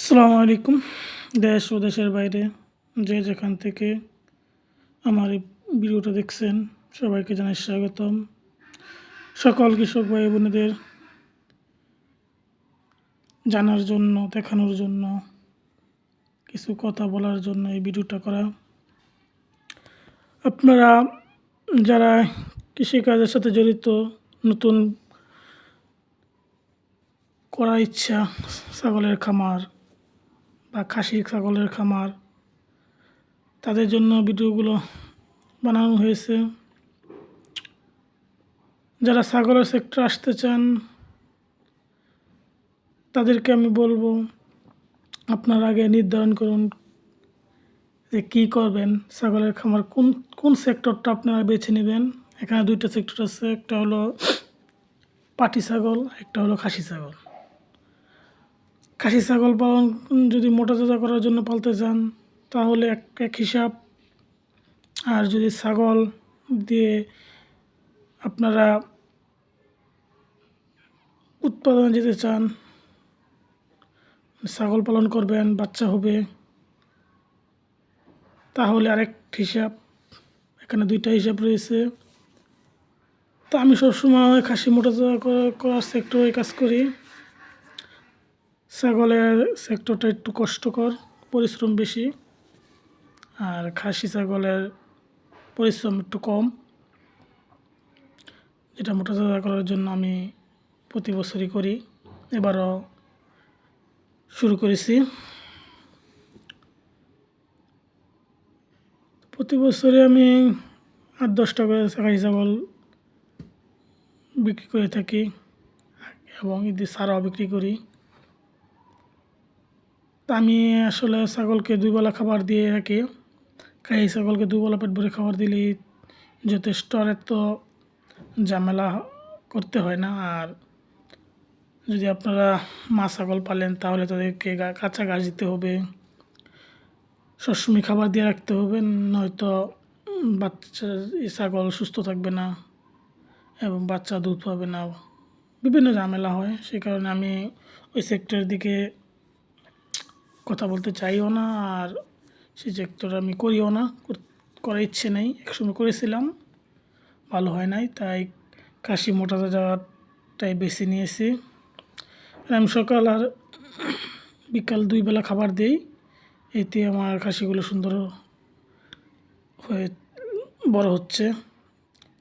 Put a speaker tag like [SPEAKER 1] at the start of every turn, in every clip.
[SPEAKER 1] আসসালামু আলাইকুম। দেশ ও দেশের বাইরে যে যেখান থেকে আমার এই ভিডিওটা দেখছেন, সবাইকে জানাই স্বাগতম। সকল কৃষক ভাই বোনেদের জানার জন্য, দেখানোর জন্য, কিছু কথা বলার জন্য এই ভিডিওটা করা। আপনারা যারা কৃষিকাজের সাথে জড়িত, নতুন করার ইচ্ছা, ছাগলের খামার বা খাসি, ছাগলের খামার। তাদের জন্য ভিডিওগুলো বানানো হয়েছে। যারা ছাগলের সেক্টর আসতে চান, তাদেরকে আমি বলব, আপনার আগে নির্ধারণ করুন যে কী করবেন, ছাগলের খামার কোন কোন সেক্টরটা আপনারা বেছে নেবেন। এখানে দুইটা সেক্টর আছে, একটা হলো পাটি ছাগল, একটা হলো খাসি ছাগল। খাসি ছাগল পালন যদি মোটা তাজা করার জন্য পালতে চান, তাহলে এক এক হিসাব। আর যদি ছাগল দিয়ে আপনারা উৎপাদন যেতে চান, ছাগল পালন করবেন, বাচ্চা হবে, তাহলে আরেক হিসাব, এখানে দুইটা হিসাব রয়েছে। তো আমি সবসময় খাসি মোটা করার সেক্টরে কাজ করি। ছাগলের সেক্টরটা একটু কষ্টকর, পরিশ্রম বেশি। আর খাসি ছাগলের পরিশ্রম একটু কম। যেটা মোটা তাজা করার জন্য আমি প্রতি বছরই করি। এবারও শুরু করেছি। প্রতি বছরে আমি আট দশটা করে খাসি ছাগল বিক্রি করে থাকি এবং ঈদের সারাও বিক্রি করি। তা আমি আসলে ছাগলকে দুবেলা খাবার দিয়ে রাখি খাই। ছাগলকে দুবেলা পেট ভরে খাবার দিলেই যথেষ্ট, আর এত ঝামেলা করতে হয় না। আর যদি আপনারা মা ছাগল পালেন, তাহলে তাদেরকে কাঁচা ঘাস দিতে হবে, সবসময় খাবার দিয়ে রাখতে হবে, নয়তো বাচ্চা ছাগল সুস্থ থাকবে না এবং বাচ্চা দুধ পাবে না। বিভিন্ন ঝামেলা হয় সেই কারণে আমি ওই সেক্টরের দিকে কথা বলতে চাইও না আর সেই সেক্টর আমি করিও না, কর- করার ইচ্ছে নেই একসময় করেছিলাম, ভালো হয় নাই, তাই কাশি মোটাতে যাওয়াটাই বেছে নিয়েছি। আর আমি সকাল আর বিকাল দুই বেলা খাবার দিই, এতে আমার খাসিগুলো সুন্দর হয়ে, বড় হচ্ছে।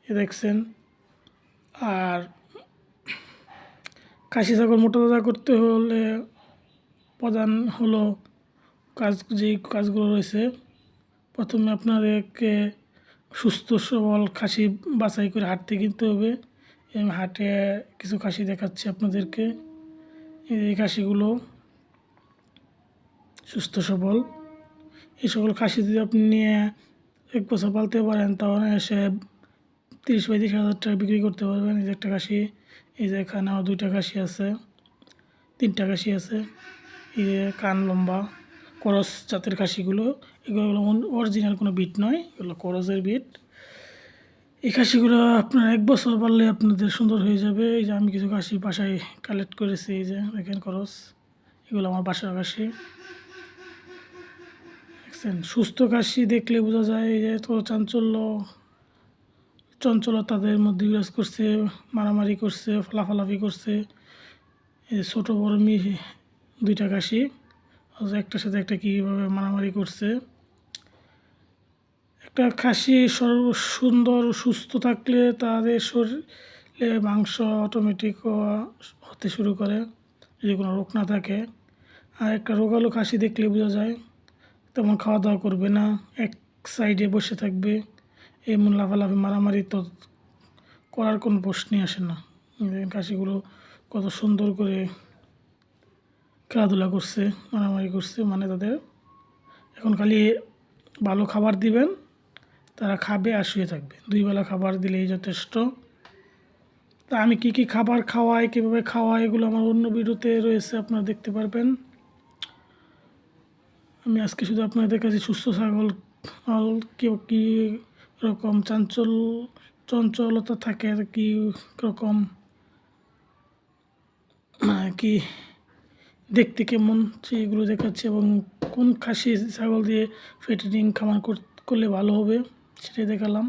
[SPEAKER 1] এ দেখছেন, আর খাসি ছাগল মোটা করতে হলে প্রধান হলো কাজ যেই কাজগুলো রয়েছে, প্রথমে আপনাদেরকে সুস্থ, সবল খাসি বাছাই করে হাঁটতে কিনতে হবে। হাটে কিছু খাসি দেখাচ্ছি আপনাদেরকে। এই খাসিগুলো সুস্থ, সবল। এই সকল খাসি যদি আপনি নিয়ে এক বছর পালতে পারেন, তাহলে এসে তিরিশ পঁয়ত্রিশ হাজার টাকা বিক্রি করতে পারবেন। এই যে একটা খাসি, এই যে এখানে আমার দুইটা খাসি আছে, তিনটা খাসি আছে। যে কান লম্বা, করস জাতের খাসিগুলো। এগুলো অরিজিনাল কোনো বিট নয়, এগুলো করসের বিট। এই খাসিগুলো আপনার এক বছর পারলে আপনাদের সুন্দর হয়ে যাবে। এই যে আমি কিছু খাসি বাসায় কালেক্ট করেছি, এই যে দেখেন করস, এগুলো আমার বাসার খাসি। দেখছেন? সুস্থ খাসি দেখলে বোঝা যায় এই যে তো চাঞ্চল্য চঞ্চলতা তাদের মধ্যে বিরাজ করছে, মারামারি করছে, ফালাফালাফি করছে। এই ছোটো বড় মিহি দুইটা কাশি। অথচ একটার সাথে একটা কীভাবে মারামারি করছে? একটা খাসি সর্ব সুন্দর সুস্থ থাকলে তাদের শরীরে মাংস অটোমেটিক হতে শুরু করে, যদি কোনো রোগ না থাকে। আর একটা রোগালো খাসি দেখলে বোঝা যায়, তেমন খাওয়া দাওয়া করবে না, এক সাইডে বসে থাকবে। এমন লাফালাফি, মারামারি তো করার কোনো প্রশ্নই আসে না। খাসিগুলো কত সুন্দর করে খেলাধুলা করছে, মারামারি করছে মানে তাদের এখন খালি ভালো খাবার দিবেন, তারা খাবে আর শুয়ে থাকবে। দুই বেলা খাবার দিলেই যথেষ্ট। তা আমি কি কি খাবার খাওয়াই, কীভাবে খাওয়াই, এগুলো আমার অন্য ভিডিওতে রয়েছে, আপনারা দেখতে পারবেন। আমি আজকে শুধু আপনাদের কাছে সুস্থ ছাগল কেউ কী রকম চাঞ্চল, চঞ্চলতা থাকে কি রকম, কি দেখতে কেমন সেইগুলো দেখাচ্ছে এবং কোন খাসি, ছাগল দিয়ে ফেটেনিং খামার করলে ভালো হবে সেটাই দেখালাম।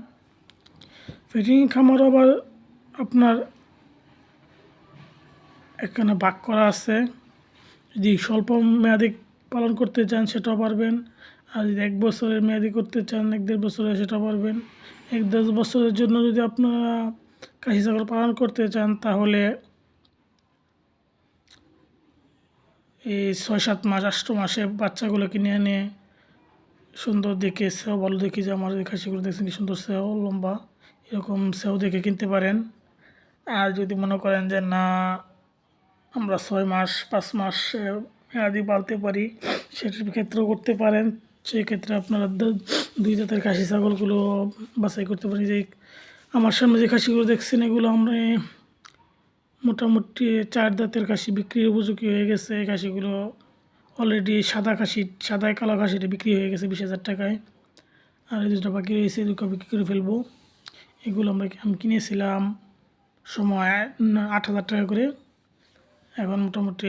[SPEAKER 1] ফেটেনিং খামারও আবার আপনার এখানে ভাগ করা আছে। যদি স্বল্প মেয়াদি পালন করতে চান সেটাও পারবেন, আর যদি এক বছরের মেয়াদি করতে চান, এক দেড় বছরে সেটাও পারবেন। এক দশ বছরের জন্য যদি আপনারা খাসি, ছাগল পালন করতে চান তাহলে এই ছয় সাত মাস, আষ্ট মাসে বাচ্চাগুলো কিনে এনে সুন্দর দেখে সেও ভালো দেখি যে আমার খাসিগুলো দেখছেন, কি সুন্দর সেও লম্বা, এরকম সেও দেখে কিনতে পারেন। আর যদি মনে করেন যে না, আমরা ছয় মাস, পাঁচ মাস মেয়াদি পালতে পারি, সেটার ক্ষেত্রেও করতে পারেন। সেই ক্ষেত্রে আপনারা দুই জাতের খাসি, ছাগলগুলো বাছাই করতে পারেন। যে আমার সামনে যে খাসিগুলো দেখছেন, এগুলো আমরা মোটামুটি চার দাঁতের কাশি বিক্রির উপযোগী হয়ে গেছে। খাসিগুলো অলরেডি সাদা কাশি সাদা কালো খাসিটা বিক্রি হয়ে গেছে বিশ হাজার টাকায়। আর এই দুটো বাকি রয়েছে দুটো বিক্রি করে ফেলব। এগুলো আমরা আমি কিনেছিলাম সময় আট হাজার টাকা করে। এখন মোটামুটি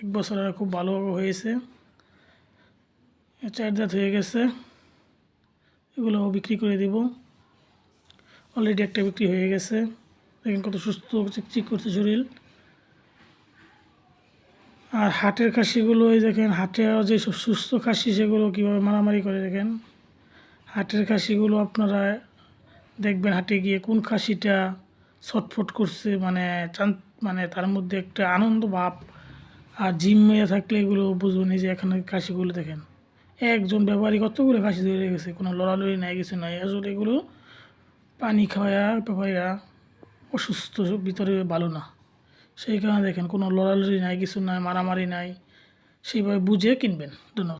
[SPEAKER 1] এক বছরের খুব ভালো হয়েছে। চার দাঁত হয়ে গেছে। এগুলো বিক্রি করে দেব। অলরেডি একটা বিক্রি হয়ে গেছে। দেখেন কত সুস্থ চিকচিক করছে শরীর। আর হাটের খাসিগুলো, এই দেখেন, হাটে যে সব সুস্থ খাসি সেগুলো কীভাবে মারামারি করে দেখেন। হাটের খাসিগুলো আপনারা দেখবেন হাটে গিয়ে কোন খাসিটা ছটফট করছে মানে চান মানে তার মধ্যে একটা আনন্দ ভাব। আর জিম মেয়ে থাকলে এগুলো বুঝবেন যে এখানে খাসিগুলো দেখেন। একজন ব্যাপারী কতগুলো খাসি ধরে গেছে কোনো লড়ালড়ি নাই, কিছু নাই। আসলে এগুলো পানি খাওয়া ব্যাপারীরা অসুস্থ, ভিতরে ভালো না। সেই কারণে দেখেন, কোনো লড়ালড়ি নাই, কিছু নাই, মারামারি নাই। সেইভাবে বুঝে কিনবেন, ধন্যবাদ।